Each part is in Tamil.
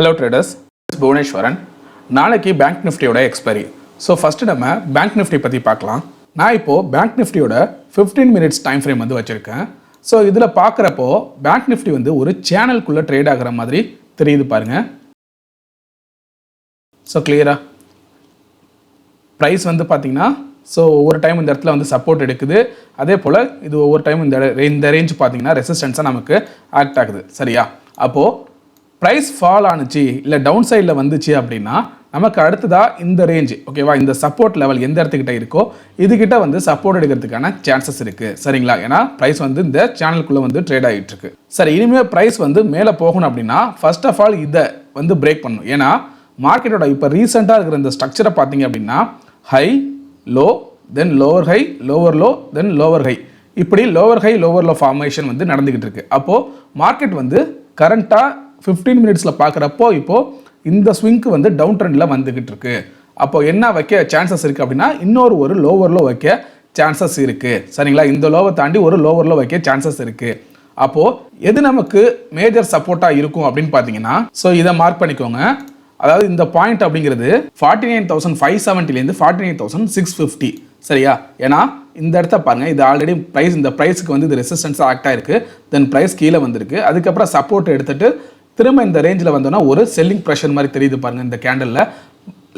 ஹலோ ட்ரேடர்ஸ் புவனேஸ்வரன் நாளைக்கு பேங்க் நிஃப்டியோட எக்ஸ்பைரி ஸோ ஃபஸ்ட்டு நம்ம பேங்க் நிஃப்டி பற்றி பார்க்கலாம். நான் இப்போது பேங்க் நிஃப்டியோட 15 மினிட்ஸ் டைம் ஃப்ரேம் வந்து வச்சுருக்கேன். ஸோ இதில் பார்க்குறப்போ பேங்க் நிஃப்டி வந்து ஒரு சேனலுக்குள்ளே ட்ரேட் ஆகிற மாதிரி தெரியுது பாருங்கள் ஸோ கிளியராக ப்ரைஸ் வந்து பார்த்தீங்கன்னா ஸோ ஒவ்வொரு டைம் இந்த இடத்துல வந்து சப்போர்ட் எடுக்குது. அதே போல் இது ஒவ்வொரு டைம் இந்த இந்த ரேஞ்ச் பார்த்தீங்கன்னா ரெசிஸ்டன்ஸாக நமக்கு ஆக்ட் ஆகுது. சரியா? அப்போது ப்ரைஸ் ஃபால் ஆனுச்சு இல்லை டவுன் சைடில் வந்துச்சு அப்படின்னா நமக்கு அடுத்ததாக இந்த ரேஞ்சு ஓகேவா இந்த சப்போர்ட் லெவல் எந்த இடத்துக்கிட்ட இருக்கோ இதுகிட்ட வந்து சப்போர்ட் எடுக்கிறதுக்கான சான்சஸ் இருக்குது சரிங்களா? ஏன்னா ப்ரைஸ் வந்து இந்த சேனலுக்குள்ளே வந்து ட்ரேட் ஆகிட்டு இருக்கு சரி இனிமேல் ப்ரைஸ் வந்து மேலே போகணும் அப்படின்னா ஃபர்ஸ்ட் ஆஃப் ஆல் இதை வந்து பிரேக் பண்ணணும். ஏன்னா மார்க்கெட்டோட இப்போ ரீசெண்டாக இருக்கிற இந்த ஸ்ட்ரக்சரை பார்த்தீங்க அப்படின்னா high low then lower high lower low then lower high இப்படி lower high lower low formation வந்து நடந்துக்கிட்டு இருக்கு அப்போது மார்க்கெட் வந்து கரண்ட்டாக ஃபிஃப்டீன் மினிட்ஸில் பார்க்குறப்போ இப்போது இந்த ஸ்விங்க்கு வந்து டவுன் ட்ரெண்டில் வந்துக்கிட்டு இருக்கு. அப்போ என்ன வைக்க சான்சஸ் இருக்குது அப்படின்னா இன்னொரு ஒரு லோவர் லோ வைக்க சான்சஸ் இருக்குது சரிங்களா? இந்த லோவை தாண்டி ஒரு லோவரில் வைக்க சான்சஸ் இருக்குது அப்போது எது நமக்கு மேஜர் சப்போர்ட்டாக இருக்கும் அப்படின்னு பார்த்தீங்கன்னா ஸோ இதை மார்க் பண்ணிக்கோங்க. அதாவது இந்த பாயிண்ட் அப்படிங்கிறது forty nine thousand five செவன்ட்டிலேருந்து forty nine thousand six fifty சரியா? ஏன்னா இந்த இடத்த பாருங்க இது ஆல்ரெடி ப்ரைஸ் இந்த ப்ரைஸுக்கு வந்து இது ரெசிஸ்டன்ஸ் ஆக்ட் ஆயிருக்கு. தென் ப்ரைஸ் கீழே வந்திருக்கு. அதுக்கப்புறம் சப்போர்ட் எடுத்துட்டு திரும்ப இந்த ரேஞ்சில் வந்தோன்னா ஒரு செல்லிங் ப்ரெஷர் மாதிரி தெரியுது பாருங்கள் இந்த கேண்டலில்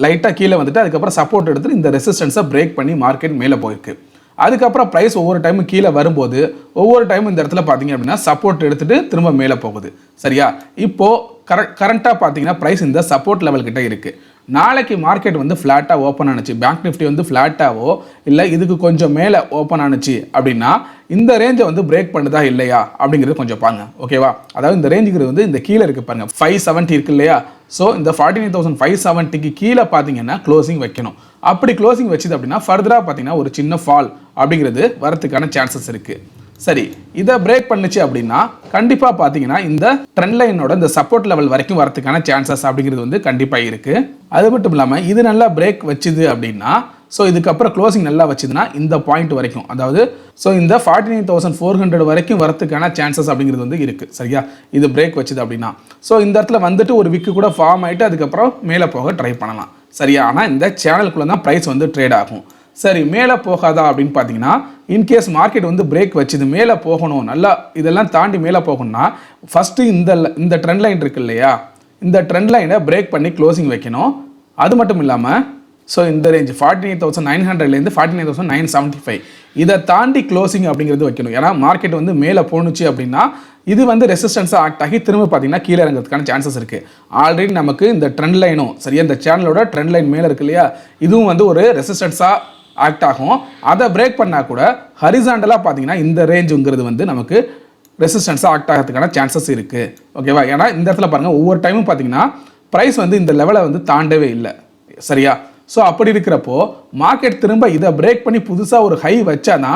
லைட்டாக கீழே வந்துட்டு அதுக்கப்புறம் சப்போர்ட் எடுத்துட்டு இந்த ரெசிஸ்டன்ஸை பிரேக் பண்ணி மார்க்கெட் மேலே போயிருக்கு. அதுக்கப்புறம் ப்ரைஸ் ஒவ்வொரு டைமும் கீழே வரும்போது ஒவ்வொரு டைமும் இந்த இடத்துல பார்த்தீங்க அப்படின்னா சப்போர்ட் எடுத்துட்டு திரும்ப மேலே போகுது. சரியா? இப்போது கரெக்ட் கரண்ட்டாக பார்த்தீங்கன்னா ப்ரைஸ் இந்த சப்போர்ட் லெவல்கிட்ட இருக்குது நாளைக்கு மார்க்கெட் வந்து ஃப்ளாட்டாக ஓப்பன் ஆனுச்சு. பேங்க் நிஃப்டி வந்து ஃப்ளாட்டாகவோ இல்லை இதுக்கு கொஞ்சம் மேலே ஓப்பன் ஆனுச்சு அப்படின்னா இந்த ரேஞ்சை வந்து பிரேக் பண்ணுதா இல்லையா அப்படிங்கிறது கொஞ்சம் பாருங்க ஓகேவா அதாவது இந்த ரேஞ்சுங்கிறது வந்து இந்த கீழே இருக்கு பாருங்க ஃபைவ் செவன்ட்டி இருக்கு இல்லையா? ஸோ இந்த ஃபார்ட்டி நைன் தௌசண்ட் ஃபைவ் செவன்ட்டிக்கு கீழே பார்த்தீங்கன்னா க்ளோசிங் வைக்கணும். அப்படி க்ளோசிங் வச்சுது அப்படின்னா ஃபர்தராக பார்த்தீங்கன்னா ஒரு சின்ன ஃபால் அப்படிங்கிறது வரதுக்கான சான்சஸ் இருக்கு. சரி இதை பிரேக் பண்ணுச்சு அப்படின்னா கண்டிப்பாக பார்த்தீங்கன்னா இந்த ட்ரெண்ட் லைனோட இந்த சப்போர்ட் லெவல் வரைக்கும் வரதுக்கான சான்சஸ் அப்படிங்கிறது வந்து கண்டிப்பாக இருக்குது அது மட்டும் இல்லாமல் இது நல்லா பிரேக் வச்சுது அப்படின்னா ஸோ இதுக்கப்புறம் க்ளோசிங் நல்லா வச்சுதுன்னா இந்த பாயிண்ட் வரைக்கும் அதாவது ஸோ இந்த forty nine thousand four hundred வரைக்கும் வரதுக்கான சான்சஸ் அப்படிங்கிறது வந்து இருக்குது சரியா? இது பிரேக் வச்சுது அப்படின்னா. ஸோ இந்த இடத்துல வந்துட்டு ஒரு விக்கு கூட ஃபார்ம் ஆகிட்டு அதுக்கப்புறம் மேலே போக ட்ரை பண்ணலாம். சரியா? ஆனால் இந்த சேனலுக்குள்ளே தான் ப்ரைஸ் வந்து ட்ரேட் ஆகும். சரி மேலே போகாதா அப்படின்னு பார்த்தீங்கன்னா இன்கேஸ் மார்க்கெட் வந்து பிரேக் வச்சுது மேலே போகணும் நல்லா இதெல்லாம் தாண்டி மேலே போகணும்னா ஃபஸ்ட்டு இந்த இந்த ட்ரெண்ட் லைன் இருக்கு இல்லையா? இந்த ட்ரெண்ட் லைனை பிரேக் பண்ணி க்ளோசிங் வைக்கணும். அது மட்டும் இல்லாமல் ஸோ இந்த range forty nine thousand nine ஹண்ட்ரட்லேருந்து forty nine thousand nine seventy five இதை தாண்டி க்ளோசிங் அப்படிங்கிறது வைக்கணும். ஏன்னா மார்க்கெட் வந்து மேலே போணுச்சு அப்படின்னா இது வந்து ரெசிஸ்டன்ஸாக ஆக்ட் ஆகி திரும்ப பார்த்தீங்கன்னா கீழே இறங்கிறதுக்கான சான்சஸ் இருக்குது ஆல்ரெடி நமக்கு இந்த ட்ரெண்ட் லைனும் சரியா இந்த சேனலோட ட்ரெண்ட் லைன் மேலே இருக்கு இல்லையா? இதுவும் வந்து ஒரு ரெசிஸ்டன்ஸாக ஆக்ட் ஆகும். அதை பிரேக் பண்ணால் கூட ஹரிசாண்டலாக பார்த்தீங்கன்னா இந்த ரேஞ்சுங்கிறது வந்து நமக்கு ரெசிஸ்டன்ஸாக ஆக்ட் ஆகிறதுக்கான சான்சஸ் இருக்குது ஓகேவா ஏன்னா இந்த இடத்துல பாருங்கள் ஒவ்வொரு டைமும் பார்த்தீங்கன்னா ப்ரைஸ் வந்து இந்த லெவலை வந்து தாண்டவே இல்லை. சரியா? ஸோ அப்படி இருக்கிறப்போ மார்க்கெட் திரும்ப இதை பிரேக் பண்ணி புதுசாக ஒரு ஹை வச்சானா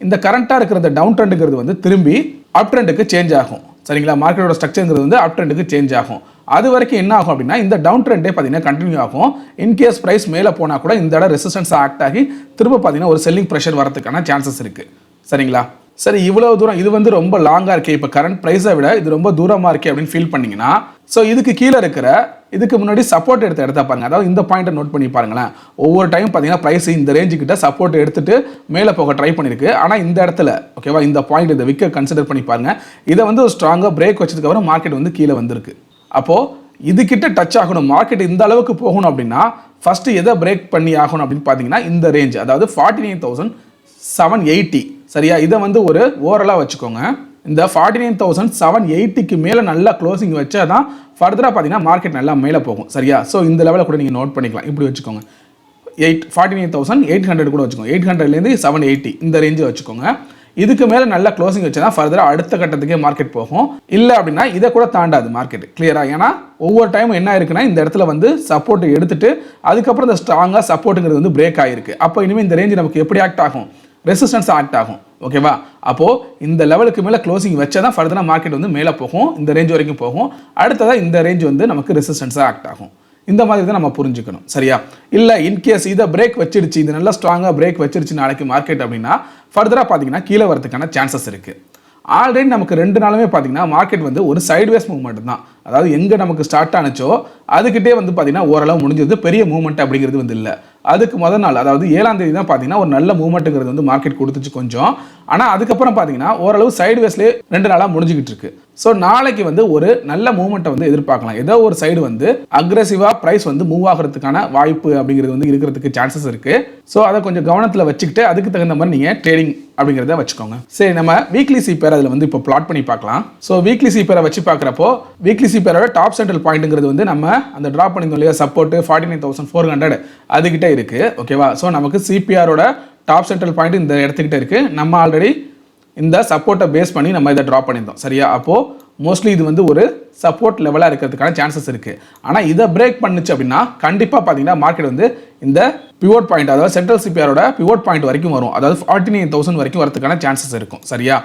இந்த கரண்ட்டாக இருக்கிற இந்த டவுன் ட்ரெண்டுங்கிறது வந்து திரும்பி அப் ட்ரெண்டுக்கு சேஞ்ச் ஆகும். சரிங்களா? மார்க்கெட்டோட ஸ்ட்ரக்சருங்கிறது வந்து அப் ட்ரெண்டுக்கு சேஞ்ச் ஆகும். அது வரைக்கும் என்ன ஆகும் அப்படின்னா இந்த டவுன் ட்ரெண்டே பார்த்தீங்கன்னா கண்டினியூ ஆகும். இன்கேஸ் ப்ரைஸ் மேலே போனால் கூட இந்த இடம் ரெசிஸ்டன்ஸ் ஆக்ட் ஆகி திரும்ப பார்த்தீங்கன்னா ஒரு செல்லிங் ப்ரெஷர் வரதுக்கான சான்சஸ் இருக்குது சரிங்களா? சரி இவ்வளோ தூரம் இது வந்து ரொம்ப லாங்காக இருக்கே. இப்போ கரண்ட் ப்ரைஸை விட இது ரொம்ப தூரமாக இருக்கே அப்படின்னு ஃபீல் பண்ணிங்கன்னா ஸோ இதுக்கு கீழே இருக்கிற இதுக்கு முன்னாடி சப்போர்ட் எடுத்த இடத்த பாருங்க. அதாவது இந்த பாயிண்ட்டை நோட் பண்ணி பாருங்களேன். ஒவ்வொரு டைம் பார்த்தீங்கன்னா ப்ரைஸ் இந்த ரேஞ்சு கிட்ட சப்போர்ட் எடுத்துட்டு மேலே போக ட்ரை பண்ணியிருக்கு ஆனால் இந்த இடத்துல ஓகேவா இந்த பாயிண்ட் இந்த விக்கை கன்சிடர் பண்ணி பாருங்க. இதை வந்து ஸ்ட்ராங்காக பிரேக் வச்சதுக்கப்புறம் மார்க்கெட் வந்து கீழே வந்திருக்கு. அப்போது இதுக்கிட்ட டச் ஆகணும். மார்க்கெட் இந்த அளவுக்கு போகணும் அப்படின்னா ஃபஸ்ட்டு எதை பிரேக் பண்ணி ஆகணும் அப்படின்னு பார்த்தீங்கன்னா இந்த ரேஞ்ச் அதாவது forty nine thousand seven eighty சரியா? இதை வந்து ஒரு ஓரலாக வச்சுக்கோங்க. இந்த ஃபார்ட்டி நைன் தௌசண்ட் செவன் எயிட்டிக்கு மேலே நல்லா க்ளோசிங் வச்சா தான் ஃபர்தராக பார்த்தீங்கன்னா மார்க்கெட் நல்லா மேலே போகும். சரியா? ஸோ இந்த லெவலில் கூட நீங்கள் நோட் பண்ணிக்கலாம். இப்படி வச்சுக்கோங்க. Eight forty nine thousand eight hundred கூட வச்சுக்கோங்க. எயிட் ஹண்ட்ரட்லேருந்து செவன் எயிட்டி இந்த ரேஞ்சு வச்சுக்கோங்க. இதுக்கு மேலே நல்லா க்ளோசிங் வச்சா தான் ஃபர்தராக அடுத்த கட்டத்துக்கே மார்க்கெட் போகும். இல்லை அப்படின்னா இதை கூட தாண்டாது மார்க்கெட் கிளியரா ஏன்னா ஒவ்வொரு டைமும் என்ன இருக்குன்னா இந்த இடத்துல வந்து சப்போர்ட் எடுத்துட்டு அதுக்கப்புறம் இந்த ஸ்ட்ராங்காக சப்போர்ட்டுங்கிறது வந்து பிரேக் ஆகிருக்கு அப்போ இனிமேல் இந்த ரேஞ்சு நமக்கு எப்படி ஆக்ட் ஆகும்? ரெசிஸ்டன்ஸ் ஆக்ட் ஆகும். ஓகேவா அப்போது இந்த லெவலுக்கு மேலே க்ளோசிங் வச்சா தான் ஃபர்தராக மார்க்கெட் வந்து மேலே போகும். இந்த ரேஞ்ச் வரைக்கும் போகும். அடுத்ததாக இந்த ரேஞ்ச் வந்து நமக்கு ரெசிஸ்டன்ஸாக ஆக்ட் ஆகும். இந்த மாதிரி தான் நம்ம புரிஞ்சுக்கணும். சரியா? இல்லை இன்கேஸ் இதை பிரேக் வச்சிருச்சு இது நல்லா ஸ்ட்ராங்காக பிரேக் வச்சிருச்சு நாளைக்கு மார்க்கெட் அப்படின்னா ஃபர்தராக பார்த்தீங்கன்னா கீழே வரதுக்கான சான்சஸ் இருக்குது ஆல்ரெடி நமக்கு ரெண்டு நாளுமே பார்த்தீங்கன்னா மார்க்கெட் வந்து ஒரு சைட்வேஸ் மூவ்மெண்ட் தான். அதாவது எங்கே நமக்கு ஸ்டார்ட் ஆனுச்சோ அதுக்கிட்டே வந்து பார்த்தீங்கன்னா ஓரளவு முடிஞ்சது. பெரிய மூவ்மெண்ட் அப்படிங்கிறது வந்து இல்லை. அதுக்கு முதல் நாள் அதாவது ஏழாம் தேதி தான் பார்த்தீங்கன்னா ஒரு நல்ல மூவ்மெண்ட்டுங்கிறது வந்து மார்க்கெட் கொடுத்துச்சு கொஞ்சம். ஆனால் அதுக்கப்புறம் பார்த்தீங்கன்னா ஓரளவு சைட்வேஸ்லேயே ரெண்டு நாளாக முடிஞ்சுக்கிட்டு இருக்கு. ஸோ நாளைக்கு வந்து ஒரு நல்ல மூவ்மெண்ட்டை வந்து எதிர்பார்க்கலாம். ஏதோ ஒரு சைடு வந்து அக்ரெசிவாக ப்ரைஸ் வந்து மூவ் ஆகிறதுக்கான வாய்ப்பு அப்படிங்கிறது வந்து இருக்கிறதுக்கு சான்சஸ் இருக்கு. ஸோ அதை கொஞ்சம் கவனத்தில் வச்சுக்கிட்டு அதுக்கு தகுந்த மாதிரி நீங்கள் ட்ரேடிங் அப்படிங்கிறத வச்சுக்கோங்க. சரி நம்ம வீக்லி சிபேர் அதில் வந்து இப்போ பிளாட் பண்ணி பார்க்கலாம். ஸோ வீக்லி சீப்பேரை வச்சு பார்க்குறப்போ வீக்லி சிபேரோட டாப் சென்ட்ரல் பாயிண்ட்டுங்கிறது வந்து நம்ம அந்த ட்ராப் பண்ணியிருந்தோம் இல்லையா? Support forty nine thousand four hundred அதுக்கிட்ட இருக்கு ஓகேவா ஸோ நமக்கு சிபிஆரோட டாப் சென்ட்ரல் பாயிண்ட் இந்த இடத்துக்கிட்ட இருக்கு. நம்ம ஆல்ரெடி இந்த சப்போர்ட்டை பேஸ் பண்ணி நம்ம இதை ட்ராப் பண்ணியிருந்தோம். சரியா? அப்போது மோஸ்ட்லி இது வந்து ஒரு சப்போர்ட் லெவலாக இருக்கிறதுக்கான சான்சஸ் இருக்குது ஆனால் இதை பிரேக் பண்ணுச்சு அப்படின்னா கண்டிப்பாக பார்த்தீங்கன்னா மார்க்கெட் வந்து இந்த பிவோட் பாயிண்ட் அதாவது சென்ட்ரல் சிபிஆரோட பிவோட் பாயிண்ட் வரைக்கும் வரும். அதாவது ஃபார்ட்டி நைன் தௌசண்ட் வரைக்கும் வரதுக்கான சான்சஸ் இருக்கும். சரியா?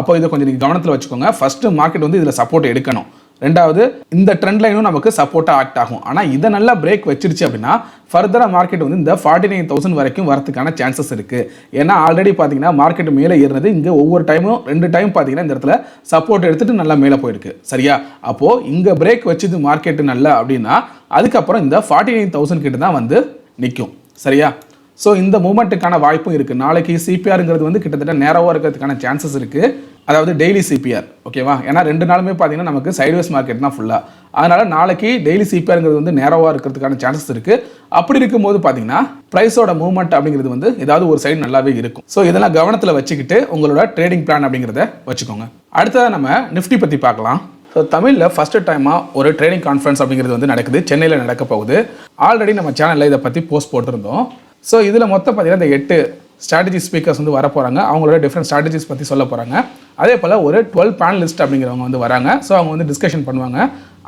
அப்போ இதை கொஞ்சம் நீங்கள் கவனத்தில் வச்சுக்கோங்க. ஃபஸ்ட்டு மார்க்கெட் வந்து இதில் சப்போர்ட் எடுக்கணும். ரெண்டாவது இந்த ட்ரெண்ட் லைனும் நமக்கு சப்போர்ட்டாக ஆக்ட் ஆகும். ஆனால் இதை நல்லா பிரேக் வச்சிருச்சு அப்படின்னா ஃபர்தராக மார்க்கெட் வந்து இந்த ஃபார்ட்டி நைன் தௌசண்ட் வரைக்கும் வரதுக்கான சான்சஸ் இருக்குது ஏன்னா ஆல்ரெடி பார்த்தீங்கன்னா மார்க்கெட் மேலே ஏறினது இங்கே ஒவ்வொரு டைமும் ரெண்டு டைம் பார்த்தீங்கன்னா இந்த இடத்துல சப்போர்ட் எடுத்துட்டு நல்லா மேலே போயிருக்கு. சரியா? அப்போது இங்கே பிரேக் வச்சது மார்க்கெட் நல்லா அப்படின்னா அதுக்கப்புறம் இந்த ஃபார்ட்டி நைன் தௌசண்ட் கிட்ட தான் வந்து நிற்கும் சரியா? ஸோ இந்த மூமெண்ட்டுக்கான வாய்ப்பும் இருக்குது நாளைக்கு சிபிஆருங்கிறது வந்து கிட்டத்தட்ட நேரவாக இருக்கிறதுக்கான சான்சஸ் இருக்குது அதாவது டெய்லி சிபிஆர் ஓகேவா ஏன்னா ரெண்டு நாளுமே பார்த்தீங்கன்னா நமக்கு சைட்வேஸ் மார்க்கெட் தான் ஃபுல்லாக அதனால் நாளைக்கு டெய்லி சிபிஆருங்கிறது வந்து நேரவாக இருக்கிறதுக்கான சான்சஸ் இருக்குது அப்படி இருக்கும்போது பார்த்தீங்கன்னா ப்ரைஸோட மூவ்மெண்ட் அப்படிங்கிறது வந்து ஏதாவது ஒரு சைடு நல்லாவே இருக்கும். ஸோ இதெல்லாம் கவனத்தில் வச்சுக்கிட்டு உங்களோட ட்ரேடிங் பிளான் அப்படிங்கிறத வச்சுக்கோங்க. அடுத்ததாக நம்ம நிஃப்டி பற்றி பார்க்கலாம். ஸோ தமிழில் ஃபஸ்ட்டு டைமாக ஒரு ட்ரேடிங் கான்ஃபரன்ஸ் அப்படிங்கிறது வந்து நடக்குது. சென்னையில் நடக்க போகுது. ஆல்ரெடி நம்ம சேனலில் இதை பற்றி போஸ்ட் போட்டிருந்தோம். ஸோ இதில் மொத்தம் பார்த்தீங்கன்னா இந்த எட்டு ஸ்ட்ராட்டஜி ஸ்பீக்கர்ஸ் வந்து வர போகிறாங்க அவங்களோட டிஃப்ரெண்ட் ஸ்ட்ராட்டஜிஸ் பற்றி சொல்ல போகிறாங்க அதே போல் ஒரு டுவெல் பேனலிஸ்ட் அப்படிங்கிறவங்க வந்து வராங்க. ஸோ அவங்க வந்து டிஸ்கஷன் பண்ணுவாங்க.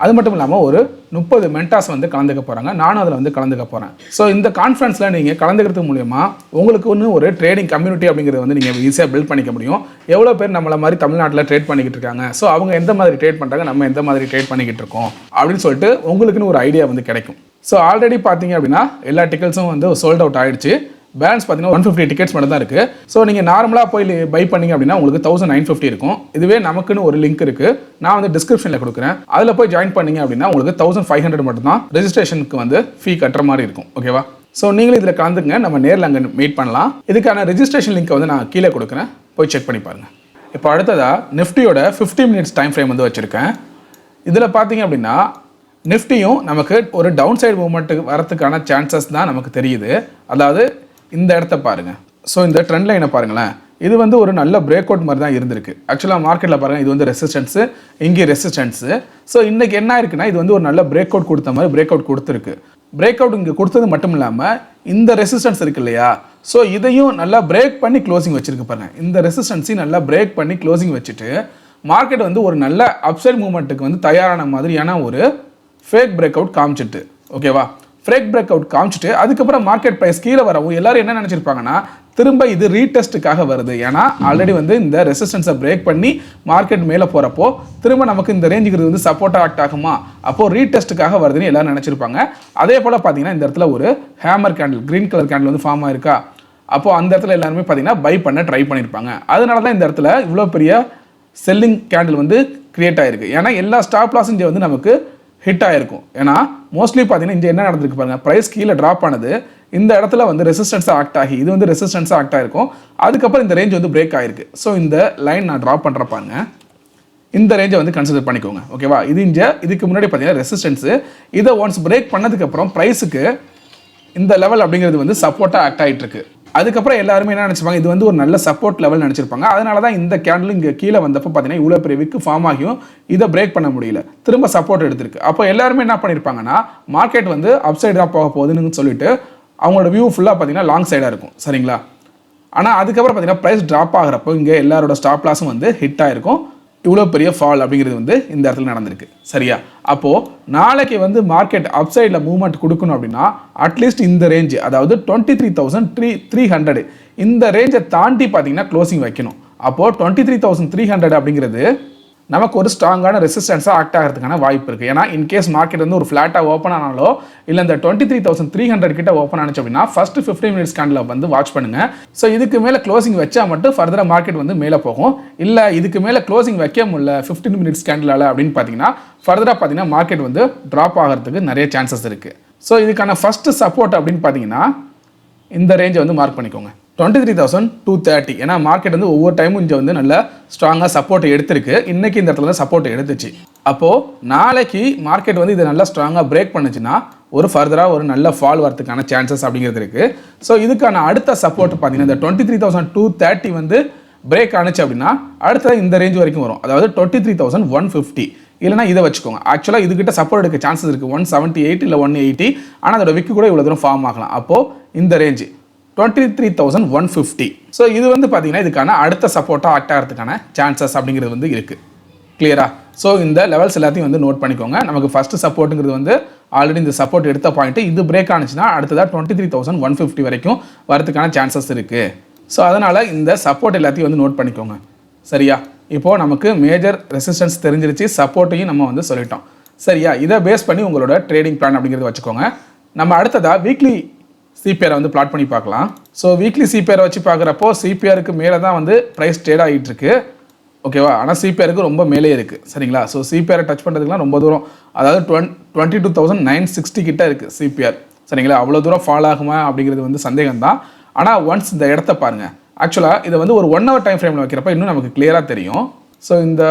அது மட்டும் இல்லாமல் ஒரு முப்பது மென்டாஸ் வந்து கலந்துக்க போகிறாங்க நானும் அதில் வந்து கலந்துக்க போகிறேன் ஸோ இந்த கான்ஃபரன்ஸில் நீங்கள் கலந்துக்கிறது மூலயமா உங்களுக்கு ஒன்று ஒரு ட்ரேடிங் கம்யூனிட்டி அப்படிங்கிறது வந்து நீங்கள் ஈஸியாக பில்ட் பண்ணிக்க முடியும். எவ்வளோ பேர் நம்மளை மாதிரி தமிழ்நாட்டில் ட்ரேட் பண்ணிக்கிட்டு இருக்காங்க. ஸோ அவங்க எந்த மாதிரி ட்ரேட் பண்ணுறாங்க நம்ம எந்த மாதிரி ட்ரேட் பண்ணிக்கிட்டு இருக்கோம் அப்படின்னு சொல்லிட்டு உங்களுக்குன்னு ஒரு ஐடியா வந்து கிடைக்கும். ஸோ ஆல்ரெடி பார்த்தீங்க அப்படின்னா எல்லா டிக்கெட்ஸும் வந்து சோல்ட் அவுட் ஆயிடுச்சு. பேலன்ஸ் பார்த்தீங்கன்னா ஒன் ஃபிஃப்டி டிக்கெட்ஸ் மட்டும் தான் இருக்குது ஸோ நீங்கள் நார்மலாக போய் பை பண்ணீங்க அப்படின்னா உங்களுக்கு தௌசண்ட் நைன் ஃபிஃப்டி இருக்கும். இதுவே நமக்குன்னு ஒரு லிங்க் இருக்குது நான் வந்து டிஸ்கிரிப்ஷனில் கொடுக்குறேன். அதில் போய் ஜாயின் பண்ணீங்க அப்படின்னா உங்களுக்கு தௌசண்ட் ஃபைவ் ஹண்ட்ரட் மட்டும் தான் ரெஜிஸ்ட்ரேஷனுக்கு வந்து ஃபீ கட்டுற மாதிரி இருக்கும். ஓகேவா ஸோ நீங்களும் இதில் கலந்துங்க நம்ம நேரில் அங்கே மீட் பண்ணலாம். இதுக்கான ரெஜிஸ்ட்ரேஷன் லிங்க்கை வந்து நான் கீழே கொடுக்குறேன். போய் செக் பண்ணி பாருங்கள் இப்போ அடுத்ததாக நிஃப்டியோட ஃபிஃப்டி மினிட்ஸ் டைம் ஃப்ரேம் வந்து வச்சுருக்கேன். இதில் பார்த்தீங்க அப்படின்னா நிஃப்டியும் நமக்கு ஒரு டவுன் சைடு மூமெண்ட்டுக்கு வரதுக்கான சான்சஸ் தான் நமக்கு தெரியுது. அதாவது இந்த இடத்த பாருங்க. ஸோ இந்த ட்ரெண்ட் லைனை பாருங்களேன். இது வந்து ஒரு நல்ல பிரேக் அவுட் மாதிரி தான் இருந்திருக்கு. ஆக்சுவலாக மார்க்கெட்டில் பாருங்கள் இது வந்து ரெசிஸ்டன்ஸு இங்கே ரெசிஸ்டன்ஸு ஸோ இன்றைக்கி என்ன இருக்குன்னா இது வந்து ஒரு நல்ல பிரேக் அவுட் கொடுத்த மாதிரி பிரேக் அவுட் கொடுத்துருக்கு. பிரேக் அவுட் இங்கே கொடுத்தது மட்டும் இல்லாமல் இந்த ரெசிஸ்டன்ஸ் இருக்கு இல்லையா? ஸோ இதையும் நல்லா பிரேக் பண்ணி க்ளோசிங் வச்சுருக்கு பாருங்கள் இந்த ரெசிஸ்டன்ஸையும் நல்லா பிரேக் பண்ணி க்ளோசிங் வச்சுட்டு மார்க்கெட் வந்து ஒரு நல்ல அப்சைட் மூமெண்ட்டுக்கு வந்து தயாரான மாதிரியான ஒரு ஃபேக் பிரேக் அவுட் காமிச்சிட்டு ஓகேவா ஃபேக் பிரேக் அவுட் காமிச்சிட்டு அதுக்கப்புறம் மார்க்கெட் ப்ரைஸ் கீழே வரவும் எல்லாரும் என்ன நினச்சிருப்பாங்கன்னா திரும்ப இது ரீடெஸ்ட்டுக்காக வருது. ஏன்னா ஆல்ரெடி வந்து இந்த ரெசிஸ்டன்ஸை பிரேக் பண்ணி மார்க்கெட் மேலே போகிறப்போ திரும்ப நமக்கு இந்த ரேஞ்சுக்கு வந்து சப்போர்ட்டாக ஆக்ட் ஆகுமா? அப்போது ரீடெஸ்ட்டுக்காக வருதுன்னு எல்லாரும் நினச்சிருப்பாங்க. அதே போல் பார்த்தீங்கன்னா இந்த இடத்துல ஒரு hammer candle green colour candle வந்து ஃபார்ம் ஆயிருக்கா? அப்போது அந்த இடத்துல எல்லாருமே பார்த்தீங்கன்னா பை பண்ண ட்ரை பண்ணியிருப்பாங்க அதனால தான் இந்த இடத்துல இவ்வளோ பெரிய செல்லிங் கேண்டில் வந்து கிரியேட் ஆயிருக்கு. ஏன்னா எல்லா ஸ்டாப் லாஸும் வந்து நமக்கு ஹிட் ஆயிருக்கும். ஏன்னா மோஸ்ட்லி பார்த்தீங்கன்னா இங்கே என்ன நடந்திருக்கு பாருங்க ப்ரைஸ் கீழே ட்ராப் ஆனது இந்த இடத்துல வந்து ரெசிஸ்டன்ஸாக ஆக்ட் ஆகி இது வந்து ரெசிஸ்டன்ஸாக ஆக்ட் ஆயிருக்கும். அதுக்கப்புறம் இந்த ரேஞ்ச் வந்து பிரேக் ஆயிருக்கு. ஸோ இந்த லைன் நான் ட்ராப் பண்ணுற பாருங்க. இந்த ரேஞ்சை வந்து கன்சிடர் பண்ணிக்கோங்க. ஓகேவா இது இங்கே இதுக்கு முன்னாடி பார்த்தீங்கன்னா ரெசிஸ்டன்ஸு இதை ஒன்ஸ் பிரேக் பண்ணதுக்கப்புறம் ப்ரைஸுக்கு இந்த லெவல் அப்படிங்கிறது வந்து சப்போர்ட்டாக ஆக்ட் ஆகிட்டு இருக்கு அதுக்கப்புறம் எல்லாருமே என்ன நினச்சிப்பாங்க இது வந்து ஒரு நல்ல சப்போர்ட் லெவல் நினச்சிருப்பாங்க. அதனால தான் இந்த கேண்டில் இங்கே கீழே வந்தப்போ பார்த்தீங்கன்னா இவ்வளோ பெரிய விக்கு ஃபார்ம் ஆகியும் இதை பிரேக் பண்ண முடியல. திரும்ப சப்போர்ட் எடுத்திருக்கு. அப்போ எல்லாருமே என்ன பண்ணியிருப்பாங்கன்னா மார்க்கெட் வந்து அப் சைடு தான் போக போகுதுன்னு சொல்லிட்டு அவங்களோட வியூ ஃபுல்லாக பார்த்தீங்கன்னா லாங் சைடாக இருக்கும். சரிங்களா? ஆனால் அதுக்கப்புறம் பார்த்தீங்கன்னா ப்ரைஸ் ட்ராப் ஆகிறப்போ இங்கே எல்லாரோட ஸ்டாப் லாஸும் வந்து ஹிட் ஆகிருக்கும் இவ்வளோ பெரிய ஃபால் அப்படிங்கிறது வந்து இந்த இடத்துல நடந்திருக்கு. சரியா? அப்போது நாளைக்கு வந்து மார்க்கெட் அப்சைடில் மூவ்மெண்ட் கொடுக்கணும் அப்படின்னா அட்லீஸ்ட் இந்த ரேஞ்ச் அதாவது twenty three thousand three three hundred இந்த ரேஞ்சை தாண்டி பார்த்தீங்கன்னா க்ளோசிங் வைக்கணும். அப்போது twenty three thousand three hundred அப்படிங்கிறது நமக்கு ஒரு ஸ்ட்ராங்கான ரெசிஸ்டன்ஸாக ஆக்ட் ஆகிறதுக்கான வாய்ப்பு இருக்குது ஏன்னா இன்கேஸ் மார்க்கெட் வந்து ஒரு ஃப்ளாட்டாக ஓப்பன் ஆனாலோ இல்லை இந்த twenty three thousand three hundred கிட்ட ஓப்பன் ஆனிச்சு அப்படின்னா ஃபஸ்ட்டு ஃபிஃப்டி மினிட்ஸ் கேண்டில் வந்து வாட்ச் பண்ணுங்க. ஸோ இதுக்கு மேலே க்ளோசிங் வச்சா மட்டும் ஃபர்தராக மார்க்கெட் வந்து மேலே போகும். இல்லை இதுக்கு மேலே க்ளோசிங் வைக்க முடியல ஃபிஃப்டீன் மினிட்ஸ் கேண்டிலால் அப்படின்னு பார்த்தீங்கன்னா ஃபர்தராக பார்த்தீங்கன்னா மார்க்கெட் வந்து ட்ராப் ஆகிறதுக்கு நிறைய சான்சஸ் இருக்குது ஸோ இதுக்கான ஃபஸ்ட்டு சப்போர்ட் அப்படின்னு பார்த்தீங்கன்னா இந்த ரேஞ்சை வந்து மார்க் பண்ணிக்கோங்க. Twenty three thousand two thirty ஏன்னா மார்க்கெட் வந்து ஒவ்வொரு டைமும் இங்கே வந்து நல்லா ஸ்ட்ராங்காக சப்போர்ட் எடுத்திருக்கு. இன்னைக்கு இந்த இடத்துல சப்போர்ட் எடுத்துச்சு. அப்போது நாளைக்கு மார்க்கெட் வந்து இதை நல்லா ஸ்ட்ராங்காக பிரேக் பண்ணுச்சுன்னா ஒரு ஃபர்தராக ஒரு நல்ல ஃபால் வரதுக்கான சான்சஸ் அப்படிங்கிறது இருக்குது ஸோ இதுக்கான அடுத்த சப்போர்ட் பார்த்தீங்கன்னா இந்த twenty three thousand two thirty வந்து பிரேக் ஆணுச்சு அப்படின்னா அடுத்தது இந்த ரேஞ்ச் வரைக்கும் வரும். அதாவது twenty three thousand one fifty இல்லைனா இதை வச்சுக்கோங்க. ஆக்சுவலாக இதுகிட்ட சப்போர்ட் எடுக்க சான்சஸ் இருக்குது ஒன் செவன்ட்டி எயிட் இல்லை ஒன் எயிட்டி ஆனால் அதோட விக்கு கூட இவ்வளோ தூரம் ஃபார்ம் ஆகலாம். அப்போது இந்த range twenty three thousand one fifty so இது வந்து பார்த்தீங்கன்னா இதுக்கான அடுத்த சப்போர்ட்டாக ஆக்ட் ஆகிறதுக்கான சான்சஸ் அப்படிங்கிறது வந்து இருக்குது கிளியரா ஸோ இந்த லெவல்ஸ் எல்லாத்தையும் வந்து நோட் பண்ணிக்கோங்க. நமக்கு ஃபஸ்ட்டு சப்போர்ட்டுங்கிறது வந்து ஆல்ரெடி இந்த சப்போர்ட் எடுத்த பாயிண்ட்டு இது பிரேக் ஆனிச்சுன்னா அடுத்ததாக twenty three thousand one fifty வரைக்கும் வரதுக்கான சான்சஸ் இருக்குது ஸோ அதனால் இந்த சப்போர்ட் எல்லாத்தையும் வந்து நோட் பண்ணிக்கோங்க. சரியா? இப்போது நமக்கு மேஜர் ரெசிஸ்டன்ஸ் தெரிஞ்சிருச்சு. சப்போர்ட்டையும் நம்ம வந்து சொல்லிட்டோம். சரியா? இதை பேஸ் பண்ணி உங்களோட ட்ரேடிங் பிளான் அப்படிங்கிறத வச்சுக்கோங்க. நம்ம அடுத்ததாக வீக்லி சிபிஆரை வந்து பிளாட் பண்ணி பார்க்கலாம். ஸோ வீக்லி சிபிஆரை வச்சு பார்க்குறப்போ சிபிஆருக்கு மேலே தான் வந்து ப்ரைஸ் ட்ரேட் ஆகிட்டு இருக்கு. ஓகேவா ஆனால் சிபிஆருக்கு ரொம்ப மேலே இருக்குது சரிங்களா? ஸோ சிபிஆரை டச் பண்ணுறதுக்குலாம் ரொம்ப தூரம். அதாவது டுவென் twenty two thousand nine sixty கிட்ட இருக்குது சிபிஆர் சரிங்களா? அவ்வளோ தூரம் ஃபால் ஆகுமா அப்படிங்கிறது வந்து சந்தேகம் தான் ஆனால் ஒன்ஸ் இந்த இடத்த பாருங்கள் ஆக்சுவலாக இதை வந்து ஒரு ஒன் ஹவர் டைம் ஃப்ரேமில் வைக்கிறப்ப இன்னும் நமக்கு கிளியராக தெரியும். ஸோ இந்த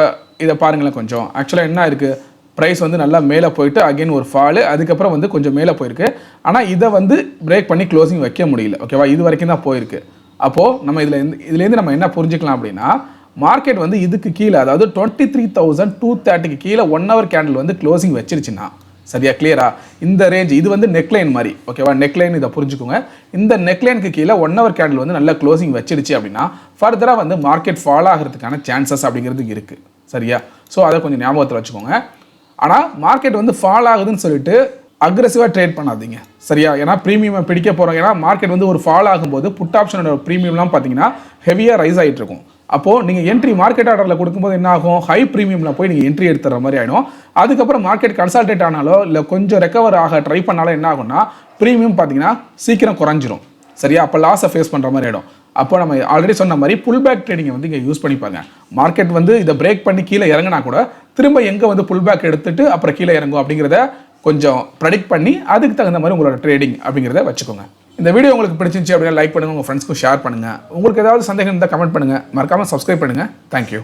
இதை பாருங்களேன் கொஞ்சம். ஆக்சுவலாக என்ன இருக்குது ப்ரைஸ் வந்து நல்லா மேலே போயிட்டு அகைன் ஒரு ஃபாலு அதுக்கப்புறம் வந்து கொஞ்சம் மேலே போயிருக்கு. ஆனால் இதை வந்து பிரேக் பண்ணி க்ளோசிங் வைக்க முடியல. ஓகேவா இது வரைக்கும் தான் போயிருக்கு. அப்போது நம்ம இதில் இருந்து இதுலேருந்து நம்ம என்ன புரிஞ்சுக்கலாம் அப்படின்னா மார்க்கெட் வந்து இதுக்கு கீழே அதாவது டுவெண்ட்டி த்ரீ தௌசண்ட் டூ தேர்ட்டிக்கு கீழே ஒன் ஹவர் கேண்டில் வந்து க்ளோசிங் வச்சிருச்சுன்னா சரியா கிளியரா இந்த ரேஞ்ச் இது வந்து நெக்லைன் மாதிரி. ஓகேவா நெக்லைன் இதை புரிஞ்சுக்கோங்க. இந்த நெக்லைனுக்கு கீழே ஒன் ஹவர் கேண்டில் வந்து நல்ல க்ளோசிங் வச்சிருச்சு அப்படின்னா ஃபர்தராக வந்து மார்க்கெட் ஃபால் ஆகிறதுக்கான சான்சஸ் அப்படிங்கிறது இருக்குது சரியா? ஸோ அதை கொஞ்சம் ஞாபகத்தில் வச்சுக்கோங்க. ஆனால் மார்க்கெட் வந்து ஃபால் ஆகுதுன்னு சொல்லிட்டு அக்ரெசிவாக ட்ரேட் பண்ணாதீங்க. சரியா? ஏன்னா ப்ரீமியமை பிடிக்க போகிறோம் ஏன்னா மார்க்கெட் வந்து ஒரு ஃபால் ஆகும்போது புட் ஆப்ஷனோட ப்ரீமியம்லாம் பார்த்தீங்கன்னா ஹெவியாக ரைஸ் ஆகிட்டு இருக்கும். அப்போது நீங்கள் என்ட்ரி மார்க்கெட் ஆர்டரில் கொடுக்கும்போது என்ன ஆகும்? ஹை ப்ரீமியமில் போய் நீங்கள் என்ட்ரி எடுத்துற மாதிரி ஆகிடும் அதுக்கப்புறம் மார்க்கெட் கன்சல்டேட் ஆனாலோ இல்லை கொஞ்சம் ரெக்கவர் ஆக ட்ரை பண்ணாலும் என்ன ஆகும்னா ப்ரீமியம் பார்த்தீங்கன்னா சீக்கிரம் குறைஞ்சிரும். சரியா? அப்போ லாஸை ஃபேஸ் பண்ணுற மாதிரி ஆகிடும் அப்போ நம்ம ஆல்ரெடி சொன்ன மாதிரி புல் பேக் ட்ரேடிங்கை வந்து இங்கே யூஸ் பண்ணிப்பாங்க மார்க்கெட் வந்து இதை பிரேக் பண்ணி கீழே இறங்கினா கூட திரும்ப எங்கே வந்து புல் பேக் எடுத்துட்டு அப்புறம் கீழே இறங்கும் அப்படிங்கிறத கொஞ்சம் ப்ரெடிக்ட் பண்ணி அதுக்கு தகுந்த மாதிரி உங்களோட ட்ரேடிங் அப்படிங்கிறத வச்சுக்கோங்க. இந்த வீடியோ உங்களுக்கு பிடிச்சிருந்துச்சு அப்படின்னா லைக் பண்ணுங்கள் உங்கள் ஃப்ரெண்ட்ஸ்க்கும் ஷேர் பண்ணுங்கள் உங்களுக்கு ஏதாவது சந்தேகம் இருந்தால் கமெண்ட் பண்ணுங்கள் மறக்காமல் சப்ஸ்கிரைப் பண்ணுங்கள் தேங்க்யூ